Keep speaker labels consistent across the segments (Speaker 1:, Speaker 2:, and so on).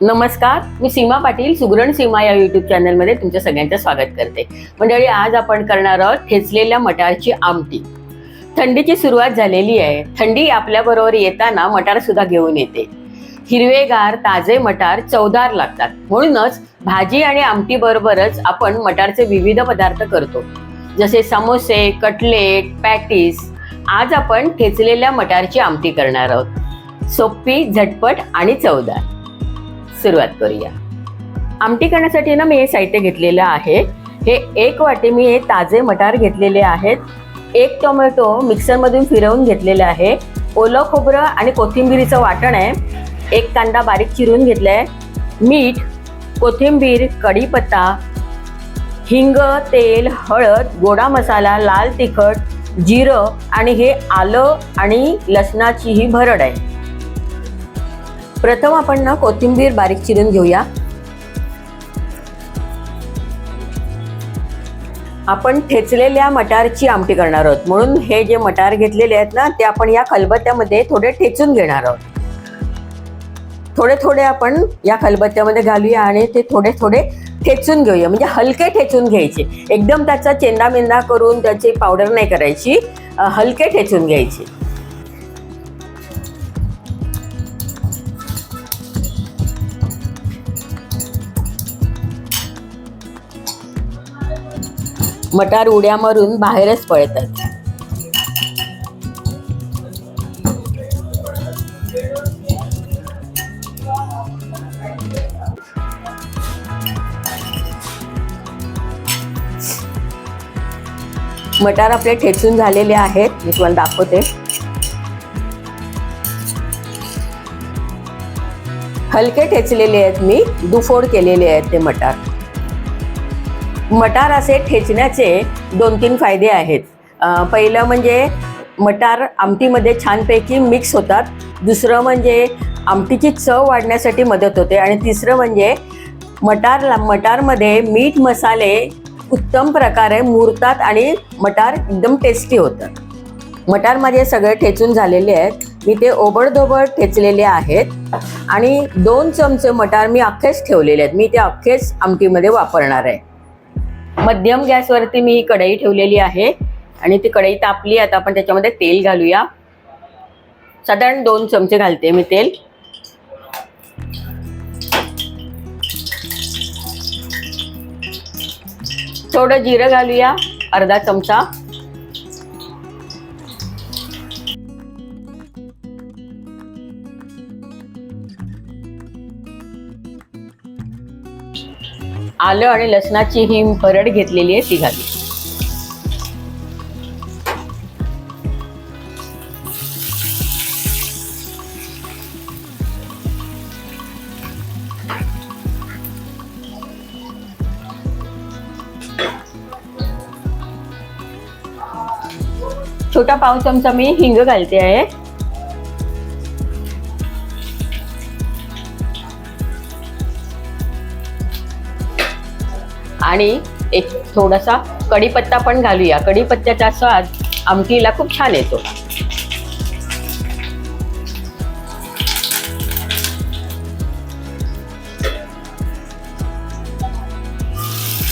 Speaker 1: नमस्कार मी सीमा पाटील सुगरण सीमा या युट्यूब चॅनलमध्ये तुमच्या सगळ्यांचं स्वागत करते. मंडळी आज आपण करणार आहोत ठेचलेल्या मटारची आमटी. थंडीची सुरुवात झालेली आहे. थंडी आपल्याबरोबर येताना मटार सुद्धा घेऊन येते. हिरवेगार ताजे मटार चवदार लागतात. म्हणूनच भाजी आणि आमटी बरोबरच आपण मटारचे विविध पदार्थ करतो. जसे समोसे कटलेट पॅटीस आज आपण ठेचलेल्या मटारची आमटी करणार आहोत. सोपी झटपट आणि चवदार. सुरुवात करूया. आमटी करण्यासाठी ना मी हे साहित्य घेतलेलं आहे. हे एक वाटी मी हे ताजे मटार घेतलेले आहेत. एक टोमॅटो मिक्सरमधून फिरवून घेतलेले आहे. ओलं खोबरं आणि कोथिंबिरीचं वाटण आहे. एक कांदा बारीक चिरून घेतला आहे मीठ कोथिंबीर कढीपत्ता हिंग तेल हळद गोडा मसाला लाल तिखट जिरं आणि हे आलं आणि लसणाची ही भरड आहे. प्रथम आपण ना कोथिंबीर बारीक चिरून घेऊया. आपण ठेचलेल्या मटारची आमटी करणार आहोत. म्हणून हे जे मटार घेतलेले आहेत ना ते आपण या खलबत्त्यामध्ये थोडे ठेचून घेणार आहोत. थोडे थोडे आपण या खलबत्त्यामध्ये घालूया आणि ते थोडे थोडे ठेचून घेऊया. म्हणजे हलके ठेचून घ्यायचे. एकदम त्याचा चेंदा मेंदा करून त्याची पावडर नाही करायची. हलके ठेचून घ्यायचे. मटार उड्या मारून बाहेरच पळतात. मटार आपले ठेचून झालेले आहेत. मी तुम्हाला दाखवते. हलके ठेचलेले आहेत मी. दुफोड केलेले आहेत ते मटार. मटार असे ठेचण्याचे दोन तीन फायदे आहेत. पहिलं म्हणजे मटार आमटीमध्ये छानपैकी मिक्स होतात. दुसरं म्हणजे आमटीची चव वाढण्यासाठी मदत होते. आणि तिसरं म्हणजे मटार मटारमध्ये मीठ मसाले उत्तम प्रकारे मुरतात आणि मटार एकदम टेस्टी होतं. मटार माझे सगळे ठेचून झालेले आहेत. मी ते ओबडधोबड ठेचलेले आहेत. आणि दोन चमचे मटार मी अख्खेच ठेवलेले आहेत. मी ते अख्खेच आमटीमध्ये वापरणार आहे. मध्यम गॅसवरती मी ही कढई ठेवलेली आहे. आणि ती कढई तापली आता आपण त्याच्यामध्ये तेल घालूया. साधारण दोन चमचे घालते मी तेल. थोडं जिरं घालूया अर्धा चमचा. आलं आणि लसणाची ही भरड घेतलेली आहे ती घाली. छोटा पाव चमचा मी हिंग घालते आहे. आणि एक थोडासा कढीपत्ता पण घालूया. कढीपत्त्याचा स्वाद आमटीला खूप छान येतो.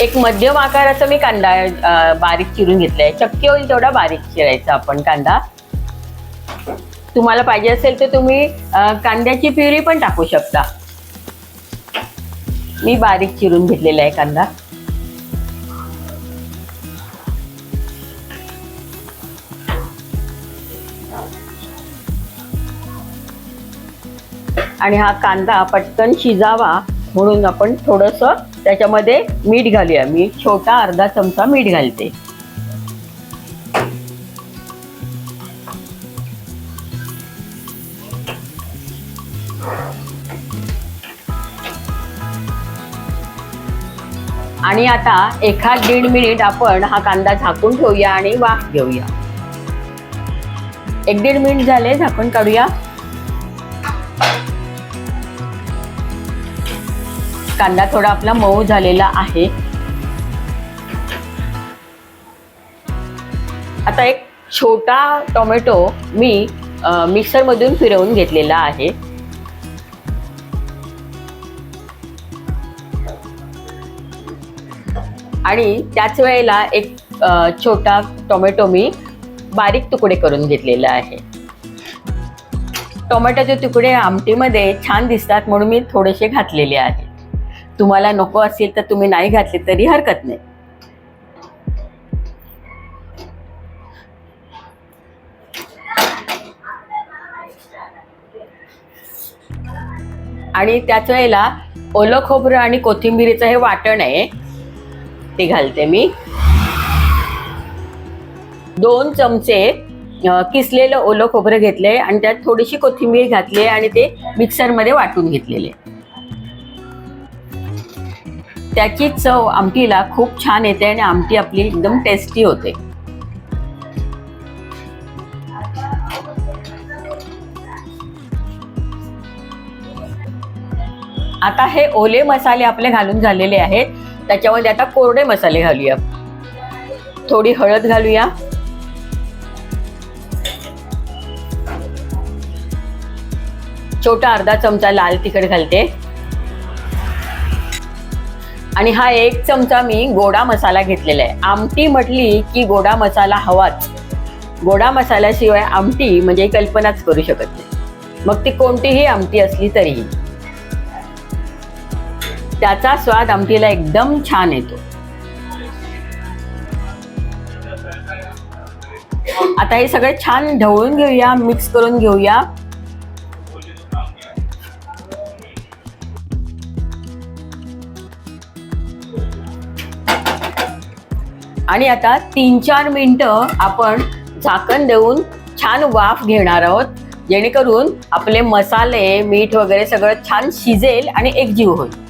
Speaker 1: एक मध्यम आकाराचा मी कांदा बारीक चिरून घेतलाय. शक्य होईल तेवढा बारीक चिरायचा आपण कांदा. तुम्हाला पाहिजे असेल तर तुम्ही कांद्याची प्युरी पण टाकू शकता. मी बारीक चिरून घेतलेला आहे कांदा. आणि हा कांदा पटकन शिजावा म्हणून आपण थोडस त्याच्यामध्ये मीठ घालूया. मी छोटा अर्धा चमचा मीठ घालते. आणि आता एखाद दीड मिनिट आपण हा कांदा झाकून ठेवूया आणि वाफ घेऊया. एक दीड मिनिट झाले झाकून काढूया. कांदा थोडा आपला मऊ झालेला आहे. आता एक छोटा टोमॅटो मी मिक्सरमधून फिरवून घेतलेला आहे. आणि त्याच वेळेला एक छोटा टोमॅटो मी बारीक तुकडे करून घेतलेला आहे. टोमॅटोचे तुकडे आमटीमध्ये छान दिसतात म्हणून मी थोडेसे घातलेले आहे. तुम्हाला नको असेल तर तुम्ही नाही घातले तरी हरकत नाही. आणि त्याच वेळेला ओलं खोबरं आणि कोथिंबिरीचं हे वाटण आहे. ते घालते मी. दोन चमचे किसलेलं ओलं खोबरं घेतलंय आणि त्यात थोडीशी कोथिंबीर घातली आहे आणि ते मिक्सरमध्ये वाटून घेतलेले. त्याची चव आमटीला खूप छान येते आणि आमटी आपली एकदम टेस्टी होते. आता हे ओले मसाले आपले घालून झालेले आहेत. त्याच्यामध्ये आता कोरडे मसाले घालूया. थोडी हळद घालूया. छोटा अर्धा चमचा लाल तिखट घालते. आणि हा एक चमचा मी गोडा मसाला घेतलेला आहे. आमटी म्हटली की गोडा मसाला हवाच. गोडा मसाल्याशिवाय आमटी म्हणजे कल्पनाच करू शकत नाही. मग ती कोणतीही आमटी असली तरीही. त्याचा स्वाद आमटीला एकदम छान येतो. आता हे सगळं छान ढवळून घेऊया मिक्स करून घेऊया. आणि आता तीन चार मिनटं आपण झाकण देऊन छान वाफ घेणार आहोत. जेणेकरून आपले मसाले मीठ वगैरे सगळं छान शिजेल आणि एकजीव होईल.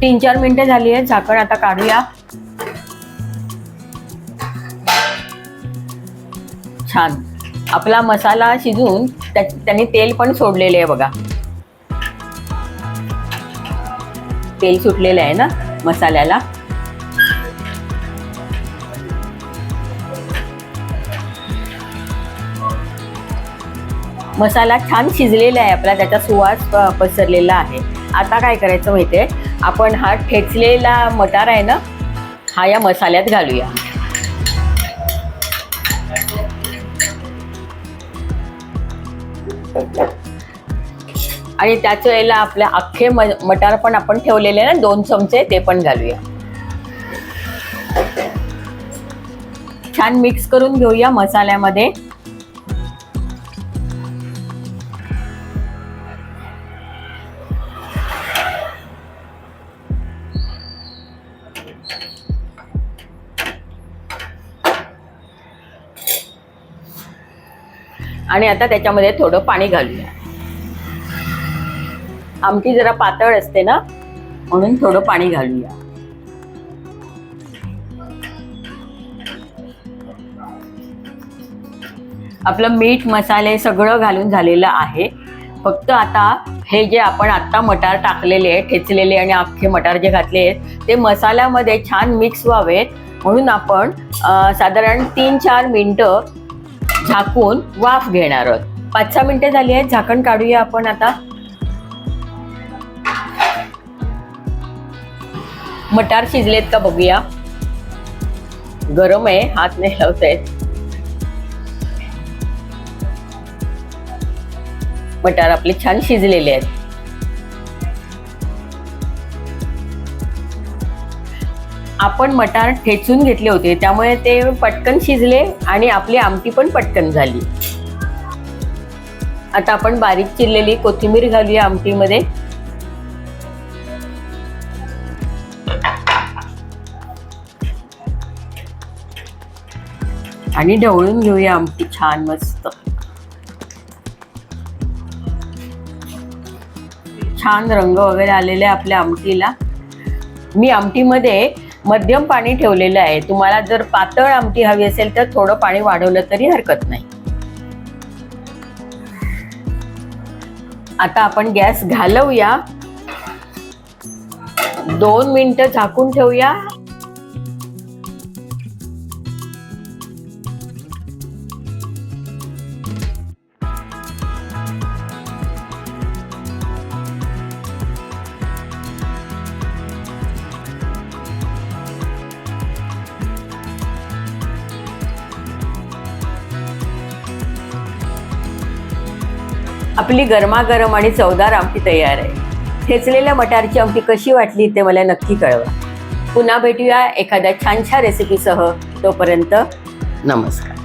Speaker 1: तीन चार मिनिटं झाली आहेत झाकण आता काढूया. छान. आपला मसाला शिजून त्यांनी तेल पण सोडलेले आहे बघा. तेल सुटलेलं आहे ना मसाल्याला? मसाला छान शिजलेला आहे आपला त्याचा सुवास पसरलेला आहे. आता काय करायचं माहिती आहे आपण हा ठेचलेला मटार आहे ना हा या मसाल्यात घालूया. आणि त्याच वेळेला आपल्या अख्खे म मटार पण आपण ठेवलेले ना दोन चमचे ते पण घालूया. छान मिक्स करून घेऊया मसाल्यामध्ये. आणि आता त्याच्यामध्ये थोडं पाणी घालूया. आमटी जरा पातळ असते ना म्हणून थोडं पाणी घालूया. आपलं मीठ मसाले सगळं घालून झालेलं आहे. फक्त आता हे जे आपण आत्ता मटार टाकलेले आहे ठेचलेले आणि अख्खे मटार जे घातले आहेत ते मसाल्यामध्ये छान मिक्स व्हावेत. म्हणून आपण साधारण तीन चार मिनटं झाकून वाफ घेणार आहोत. पाच सहा मिनिटे झाली आहेत झाकण काढूया आपण आता. मटार शिजलेत का बघूया. गरम आहे हात नाही लावतायत. मटार आपले छान शिजलेले आहेत. आपण मटार ठेचून घेतले होते त्यामुळे ते पटकन शिजले आणि आपली आमटी पण पटकन झाली. आता आपण बारीक चिरलेली कोथिंबीर घालूया आमटीमध्ये. आणि ढवळून घेऊया आमटी छान मस्त. छान रंग वगैरे आलेले आपल्या आमटीला. मी आमटीमध्ये मध्यम पाणी ठेवलेलं आहे. तुम्हाला जर पातळ आमटी हवी असेल तर थोडं पाणी वाढवलं तरी हरकत नाही. आता आपण गॅस घालवूया. दोन मिनिटं झाकून ठेवूया. आपली गरमागरम आणि चवदार आमटी तयार आहे. ठेचलेल्या मटारची आमटी कशी वाटली ते मला नक्की कळवा. पुन्हा भेटूया एखाद्या छानशा रेसिपीसह तोपर्यंत नमस्कार.